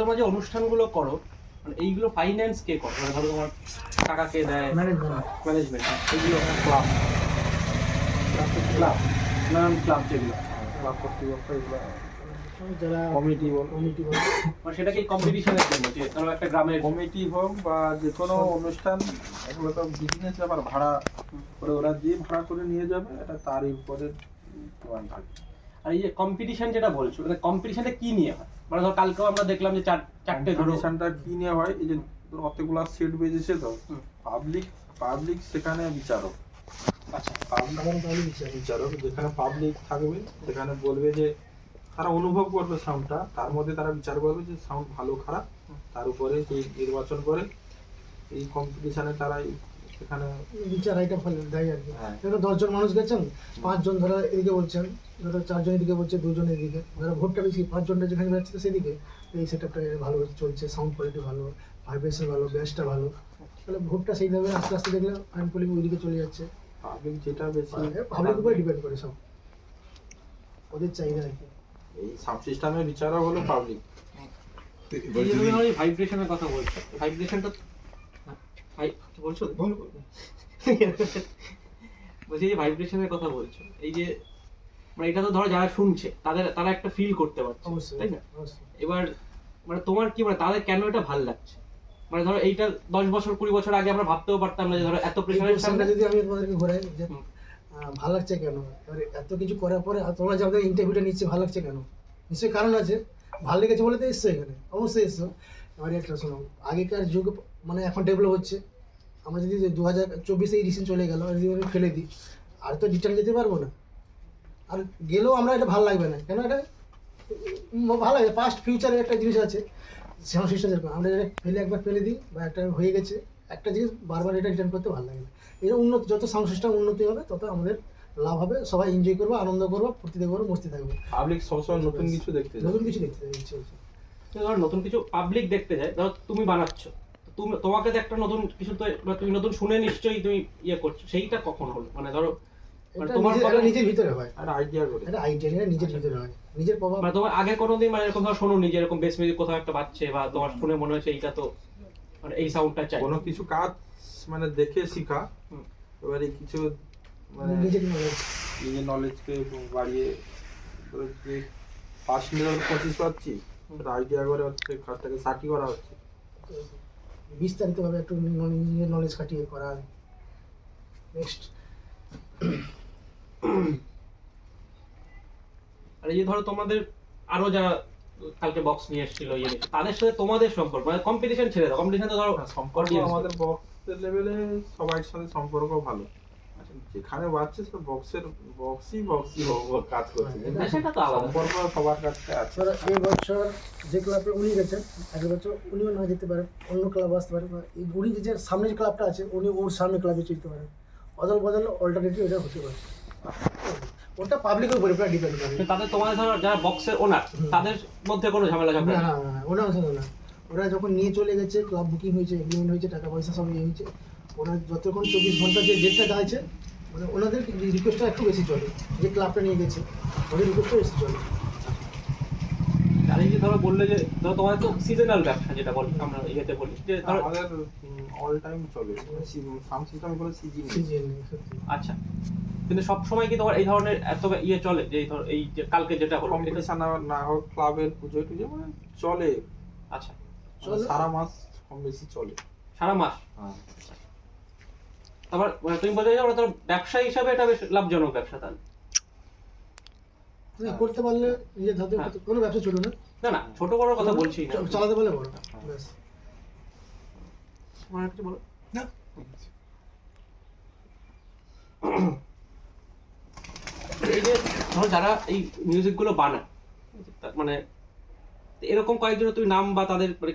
তোমরা যে অনুষ্ঠানগুলো করো মানে এইগুলো ফাইন্যান্স কে করে? মানে ধরো তোমার টাকা কে দেয় ম্যানেজমেন্ট ম্যানেজমেন্ট এইগুলো ক্লাব ক্লাব নানান ক্লাব যেগুলো। ক্লাব কর্তৃপক্ষ এগুলো। যারা কমিটি বল। কমিটি বলে। মানে সেটা কি কম্পিটিশনের জন্য যে ধরো একটা গ্রামের কমিটি হোক বা যে কোনো অনুষ্ঠান এগুলো তো বিজনেস ব্যাপার ভাড়া করে ওরা যে ভাড়া করে নিয়ে যাবে এটা তারই উপরে প্রমাণ থাকে আর এই যে কম্পিটিশন যেটা বলছো মানে কম্পিটিশনটা কি নিয়ে হয়? মানে ধরো কালকেও আমরা দেখলাম যে চার চারটে ধরো কম্পিটিশনটা কি নিয়ে হয়? এই যে অতগুলা সিট বেজেছে তো পাবলিক পাবলিক সেখানে বিচারক। আচ্ছা। পাবলিক বিচারক যেখানে পাবলিক থাকবে সেখানে বলবে যে তারা অনুভব করবে সাউন্ডটা তার মধ্যে তারা বিচার করবে যে সাউন্ড ভালো খারাপ। তার উপরে সেই নির্বাচন করে এই কম্পিটিশনে তারা সেখানে বিচার আইটেম ফলে দেয় আর কি। হ্যাঁ। ধরো দশজন মানুষ গেছেন পাঁচজন ধরো এদিকে বলছেন ধরো চারজন এদিকে বলছে দুজন এদিকে। ধরো ভোটটা বেশি পাঁচজনটা যেখানে যাচ্ছে সেদিকে। এই সেটআপটা ভালো চলছে সাউন্ড কোয়ালিটি ভালো ভাইব্রেশন ভালো ব্যাসটা ভালো। তাহলে ভোটটা সেইভাবে আস্তে আস্তে দেখলে আইন পোলিং ওইদিকে চলে যাচ্ছে। পাবলিক যেটা বেশি পাবলিক উপরে ডিপেন্ড করে সব। ওদের চাহিদা আর কি। এই সাউন্ড সিস্টেমের বিচারক হলো পাবলিক ভাইব্রেশনের কথা বলছো ভাইব্রেশনটা ভাই বলছো বলছি যে ভাইব্রেশনের কথা বলছো এই যে মানে এটা তো ধরো যারা শুনছে তাদের তারা একটা ফিল করতে পারছে তাই না? এবার মানে তোমার কি মানে তাদের কেন এটা ভালো লাগছে? মানে ধরো এইটা দশ বছর কুড়ি বছর আগে আমরা ভাবতেও পারতাম না যে ধরো এত প্রেশারের সামনে যদি আমি তোমাদেরকে ঘোরাই যে। ভালো লাগছে কেন? এবারে এত কিছু করার পরে আর তোমরা যে আমাদের ইন্টারভিউটা নিচ্ছে ভালো লাগছে কেন? নিশ্চয়ই কারণ আছে। ভালো লেগেছে বলে তো এসছো এখানে। অবশ্যই এসছো। এবারে একটা শোনো আগেকার যুগ মানে এখন ডেভেলপ হচ্ছে। আমরা যদি দু হাজার চব্বিশে এই রিসেন্ট চলে গেল যদি আমি ফেলে দিই আর তো রিটার্ন যেতে পারব না। আর গেলেও আমরা এটা ভালো লাগবে না। কেন এটা ভালো লাগে পাস্ট ফিউচারের একটা জিনিস আছে। সাউন্ড সিস্টেম যেরকম আমরা যেটা ফেলে একবার ফেলে দিই বা একটা হয়ে গেছে একটা জিনিস বারবার এটা রিটার্ন করতে ভালো লাগে না। এটা উন্নত যত সাউন্ড সিস্টেম উন্নতি হবে তত আমাদের লাভ হবে। সবাই এনজয় করব আনন্দ করব ফুর্তিতে করব মস্তি থাকব। পাবলিক সবসময় নতুন কিছু দেখতে নতুন কিছু দেখতে চাই নতুন কিছু পাবলিক দেখতে যায়। ধরো তুমি বানাচ্ছ। তুমি তোমাকে তো একটা নতুন কিছু তো মানে তুমি নতুন শুনে নিশ্চয়ই তুমি ইয়ে করছ। সেইটা কখন হলো? মানে ধরো মানে তোমার কথা- নিজের ভিতরে হয়। আর আইডিয়া করে। এটা আইডিয়া নিজের ভিতরে হয়। নিজের প্রভাব মানে তোমার আগে কোনোদিন মানে এরকম ধরো শোনোনি যে এরকম বেস মিউজিক কোথাও একটা বাজছে বা তোমার শুনে মনে হয়েছে এইটা তো মানে এই সাউন্ডটা চাই। কোনো কিছু কাজ মানে দেখে শিখা। হুম। এবারে কিছু মানে নিজের knowledge। নিজের নলেজকে বাড়িয়ে যে পাঁচ মিনিট পঁচিশ পাচ্ছি আইডিয়া করে হচ্ছে কাজটাকে সাকি করা হচ্ছে। বিস্তারিতভাবে একটু নিজের নলেজ খাটিয়ে করা। নেক্সট আর এই যে ধরো তোমাদের আরও যারা কালকে বক্স নিয়ে এসেছিল ইয়ে তাদের সাথে তোমাদের সম্পর্ক মানে কম্পিটিশন ছেড়ে দাও। কম্পিটিশন তো ধরো হ্যাঁ, সম্পর্ক আমাদের বক্সের লেভেলে সবার সাথে সম্পর্ক ভালো। যেখানে বাচ্চা সে বক্সের বক্সই বক্সই কাজ করছে। হ্যাঁ, সেটা তো সম্পর্ক সবার কাছে আছে। এই বছর যে ক্লাবে উনি গেছেন আগের বছর উনিও না যেতে পারেন অন্য ক্লাব আসতে পারে এই উনি যে সামনে যে ক্লাবটা আছে উনি ওর সামনে ক্লাবে যেতে পারেন অদল বদল অল্টারনেটিভ এটা হতে পারে। ওটা পাবলিকের উপরে পুরো ডিপেন্ড করে। তাদের তোমাদের ধরো যারা বক্সের ওনার তাদের মধ্যে কোনো ঝামেলা না ঝগড়া না? না ওরা না ওরা যখন নিয়ে চলে গেছে ক্লাব বুকিং হয়েছে এগ্রিমেন্ট হয়েছে টাকা পয়সা সব ইয়ে হয়েছে ওরা যতক্ষণ চব্বিশ ঘণ্টা যে ডেটটা আছে মানে ওনাদের রিকোয়েস্টটা একটু বেশি চলে যে ক্লাবটা নিয়ে গেছে ওদের রিকোয়েস্টটা বেশি চলে। আর এই যে ধরো বললে যে ধরো তোমাদের তো সিজনাল ব্যবসা যেটা বলি আমরা ইয়েতে বলি যে ধরো আমাদের অল টাইম চলে। সাউন্ড সিস্টেম করে সিজি সিজন আচ্ছা। কিন্তু সব সময় কি তোমার এই ধরনের এত ইয়ে চলে যে এই ধর এই যে কালকে যেটা হলো এটা- কম্পিটিশন না হোক ক্লাবের পুজো টুজো মানে চলে। আচ্ছা। মানে চলে। সারা মাস কম বেশি চলে। সারা মাস? হ্যাঁ। তারপর মানে তুমি বলতে চাইছো ওরা ব্যবসা হিসাবে এটা বেশ লাভজনক ব্যবসা তাহলে। করতে পারলে নিজের ধাতে হ্যাঁ। কোনো ব্যবসা ছিল না। না না ছোট বড় কথা বলছি না। চালাতে পারলে বড় হ্যাঁ। ব্যাস। তোমার কিছু বলো? না। এই যে ধরো যারা এই মিউজিকগুলো বানায় মানে এরকম কয়েকজন তুমি নাম বা তাদের মানে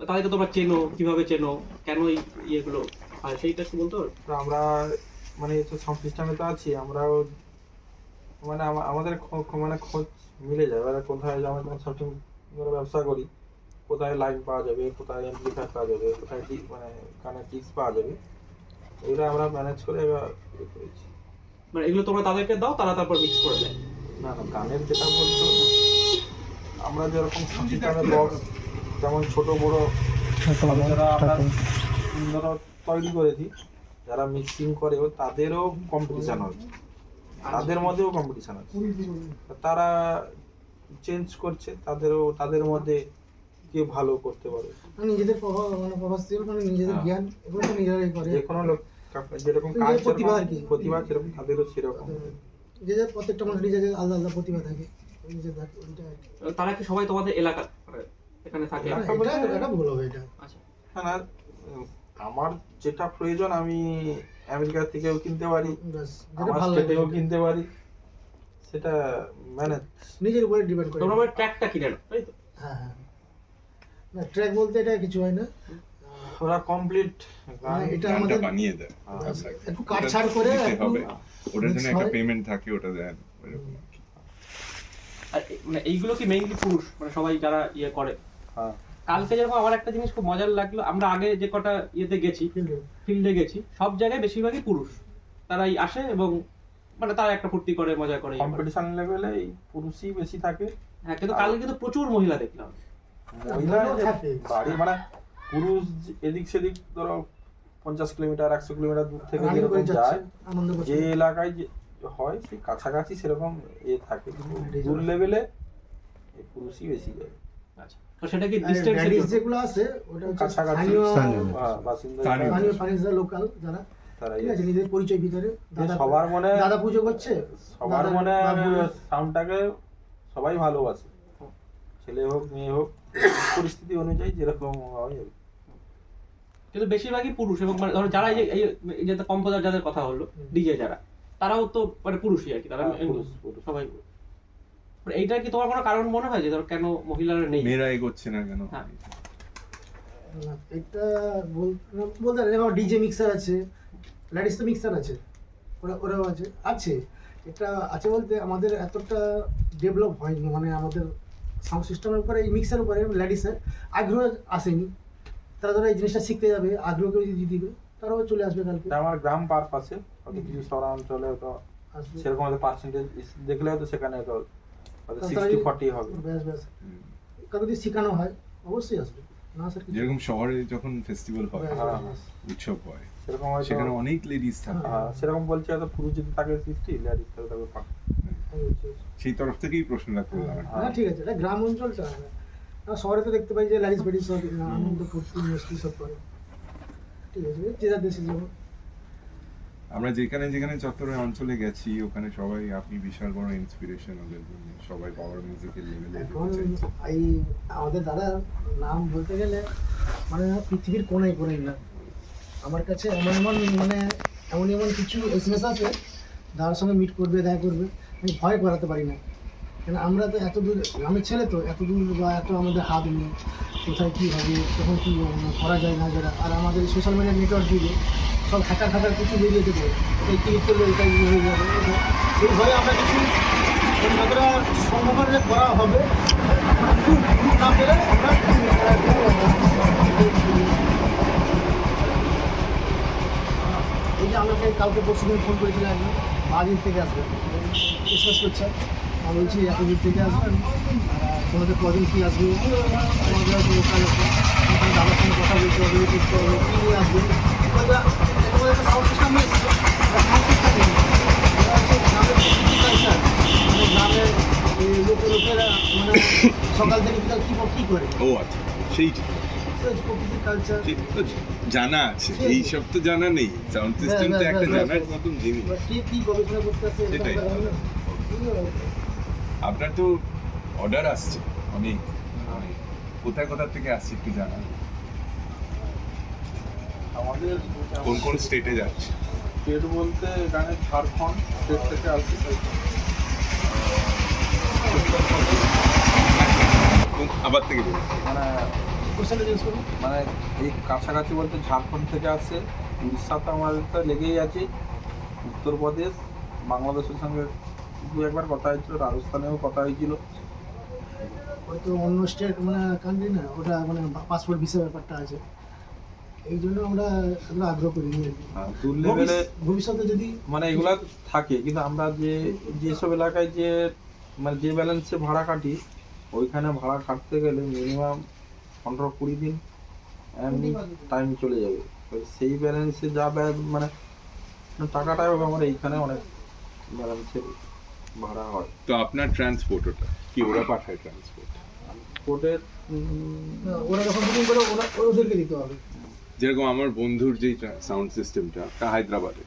তাদেরকে তোমরা চেনো কীভাবে চেনো কেন এই ইয়েগুলো হয় সেইটা একটু বলতে? আমরা মানে তো সাউন্ড সিস্টেমে তো আছি আমরাও মানে আমাদের খ- খ- মানে খোঁজ মিলে যায়। এবারে কোথায় যে আমরা যখন সাউন্ড ব্যবসা করি কোথায় লাইভ পাওয়া যাবে কোথায় এমপ্লিফায়ার পাওয়া যাবে কোথায় ডি- মানে কানে ডিস্ক পাওয়া যাবে এগুলো আমরা ম্যানেজ করে এবার করেছি। মানে এগুলো তোমরা তাদেরকে দাও তারা তারপর মিক্স করে দেয়। না না গানের যেটা বলছো আমরা যেরকম সিস্টেমে বক্স যেমন ছোট বড় আমরা ধরো তৈরি করেছি। যারা মিক্সিং করেও তাদেরও কম্পিটিশান হয় তাদের মধ্যেও কম্পিটিশান আছে তারা চেঞ্জ করছে তাদেরও তাদের মধ্যে কে ভালো করতে পারে। মানে নিজেদের প্রভাব মানে প্রভাবশীল মানে নিজেদের হ্যাঁ। জ্ঞান এগুলো তো নিজেরাই করে। যে কোনো লোক যেরকম কাজ প্রতিভা আর কি। প্রতিভা সেরকম তাদেরও সেরকম। যে যে প্রত্যেকটা মানুষের নিজেদের আলাদা আলাদা প্রতিভা থাকে। তারা কি সবাই তোমাদের এলাকার মানে এখানে থাকে? এলাকা এটা ভুল হবে এটা। আচ্ছা। হ্যাঁ না আমার যেটা প্রয়োজন আমি আমেরিকা থেকেও কিনতে পারি আমার স্টেটেও কিনতে পারি। সেটা মানে নিজের উপরে ডিপেন্ড করে। তোমরা ট্র্যাকটা কিনে নাও তাই তো? হ্যাঁ হ্যাঁ। না ট্র্যাক বলতে এটা কিছু হয় না। ওরা কমপ্লিট এটা আমাদের বানিয়ে দেয়। হ্যাঁ, একটু কাটছাড় করে ওটার জন্য একটা পেমেন্ট থাকে ওটা দেন আর মানে এইগুলো কি মেইনলি পুরুষ? মানে সবাই যারা ইয়ে করে। হ্যাঁ। কালকে যেরকম আমার একটা জিনিস খুব মজার লাগল আমরা আগে যে কটা ইয়েতে গেছি field এ। ফিল্ডে গেছি সব জায়গায় বেশিরভাগই পুরুষ। তারাই আসে এবং মানে তারা একটা ফুর্তি করে মজা করে। কম্পিটিশন লেভেলে পুরুষই বেশি থাকে। হ্যাঁ কিন্তু কালকে কিন্তু প্রচুর মহিলা দেখলাম। মহিলা বাড়ি মানে পুরুষ এদিক সেদিক ধরো পঞ্চাশ কিলোমিটার একশো কিলোমিটার দূর থেকে যেরকম যায় যে এলাকায় যে হয় সেই কাছাকাছি সেরকম এ থাকে। কিন্তু দূর লেভেলে এই পুরুষই বেশি যায়। আচ্ছা। তো সেটা কি ডিস্টেন্স যেগুলো আছে ওটা হচ্ছে কাছাকাছি। স্থানীয় হ্যাঁ, বাসিন্দা স্থানীয়। স্থানীয় ফার্নিচার লোকাল যারা। ঠিক আছে নিজেদের পরিচয় ভিতরে। সবার মনে দাদা পুজো করছে সবার মনে সাউন্ডটাকে সবাই ভালোবাসে। ছেলে হোক মেয়ে হোক পরিস্থিতি অনুযায়ী যেরকম হয় কিন্তু বেশিরভাগই পুরুষ এবং মানে ধরো যারা এই যে- কম্পোজার যাদের কথা হলো ডিজে যারা তারাও তো মানে পুরুষই আর কি তারা হ্যাঁ। সবাই মানে এইটার কি তোমার কোনো কারণ মনে হয় যে ধরো কেন মহিলারা নেই? মেয়েরা এগোচ্ছে না কেন? হ্যাঁ। এটা বলতে পারি ডিজে মিক্সার আছে লেডিস তো মিক্সার আছে ওরা ওরাও আছে আছে। এটা আছে বলতে আমাদের এতটা ডেভেলপ হয়নি মানে আমাদের সাউন্ড সিস্টেমের উপরে এই মিক্সার উপরে লেডিসের আগ্রহ আসেনি। তারা ধরো এই জিনিসটা শিখতে যাবে আগ্রহ করে যদি দিবে তারাও চলে আসবে কালকে। আমার গ্রাম পার পাশে হয়তো কিছু শহরাঞ্চলে তো সেরকম হয়তো পার্সেন্টেজ দেখলে হয়তো সেখানে সিক্সটি ফর্টি হবে। ব্যাস ব্যাস। কারও যদি শেখানো হয় অবশ্যই আসবে। না স্যার যেরকম শহরে যখন ফেস্টিভ্যাল হয় হ্যাঁ, উৎসব হয় সেরকম সেখানে অনেক লেডিস থাকে। হ্যাঁ, সেরকম বলছি হয়তো পুরুষ যদি থাকে সিক্সটি লেডিস থাকে ফাঁকা সেই তরফ থেকেই প্রশ্নটা করলাম হ্যাঁ ঠিক আছে এটা গ্রাম অঞ্চলটা না শহরে তো দেখতে পাই যে লাইস বেডি সব আনন্দ ফুর্তি মস্তি সব করে। ঠিক আছে যে যার দেশে যেমন আমরা যেখানে যেখানে চত্বরের অঞ্চলে গেছি ওখানে সবাই আপনি বিশাল বড় ইন্সপিরেশন ওদের জন্য। সবাই পাওয়ার মিউজিকের লেভেলে এই আমাদের দাদা নাম বলতে গেলে মানে পৃথিবীর কোনায় কোনায় না। আমার কাছে এমন এমন মানে এমন এমন কিছু এস এম এস আছে দাদার সঙ্গে মিট করবে দেখা করবে আমি ভয় করাতে পারি না। কেন আমরা তো এত দূর গ্রামের ছেলে তো এত দূর বা এত আমাদের হাত নেই কোথায় কী হবে তখন কী করা যায় না যারা আর আমাদের সোশ্যাল মিডিয়া নেটওয়ার্ক যুগে সব হ্যাকার হ্যাকার কিছু বেরিয়ে যেতে এই ক্লিক করলে এটা হয়ে যাবে। এটা- এই ভয়ে আমরা কিছু যতটা সম্ভব হয় যে করা হবে না পেলে আমরা এই যে আমাকে কালকে পরশু দিন ফোন করেছিলাম একজন বাদিন থেকে আসবেন। বিশ্বাস করছে আমি বলছি এত দূর থেকে আসবেন তোমাদের কদিন কি আসবে? তোমাদের তোমাদের দাদার সঙ্গে কথা বলতে হবে, কী নিয়ে আসবে? ও আচ্ছা তো জানা আছে এইসব তো জানা নেই সাউন্ড সিস্টেম তো একটা জানার মতন জিনিস জানি? আপনার তো অর্ডার আসছে, অনেক। কোথায় কোথা থেকে আসছে একটু জানান আমাদের কোন কোন স্টেটে যাচ্ছে? স্টেট বলতে এখানে ঝাড়খণ্ড স্টেট থেকে আসছে কোন- আবার থেকে মানে মানে এই কাছাকাছি বলতে ঝাড়খণ্ড থেকে আসছে। উড়িষ্যা তো আমাদের তো লেগেই আছে। উত্তরপ্রদেশ বাংলাদেশের সঙ্গে দু একবার কথা হয়েছিল রাজস্থানেও কথা হয়েছিল। হয়তো অন্য স্টেট মানে কান্ট্রি না ওটা মানে পাসপোর্ট ভিসা ব্যাপারটা আছে। এই জন্য আমরা এগুলো আগ্রহ করি নি আর কি। দূর লেভেলে ভবিষ্যতে যদি মানে এগুলা থাকে কিন্তু আমরা যে যেসব এলাকায় যে মানে যে ব্যালেন্সে ভাড়া কাটি ওইখানে ভাড়া কাটতে গেলে মিনিমাম পনেরো কুড়ি দিন এমনি টাইম চলে যাবে। সেই ব্যালেন্সে যা ব্যা- মানে টাকাটাও আমার এইখানে অনেক ব্যালেন্সের ভাড়া হয়। তো আপনার ট্রান্সপোর্ট ওটা? কি ওরা পাঠায় ট্রান্সপোর্ট না, ওরা যখন বুকিং করে ওরা ওদেরকে দিতে হবে। যেরকম আমার বন্ধুর যেই সাউন্ড সিস্টেমটা হায়দ্রাবাদে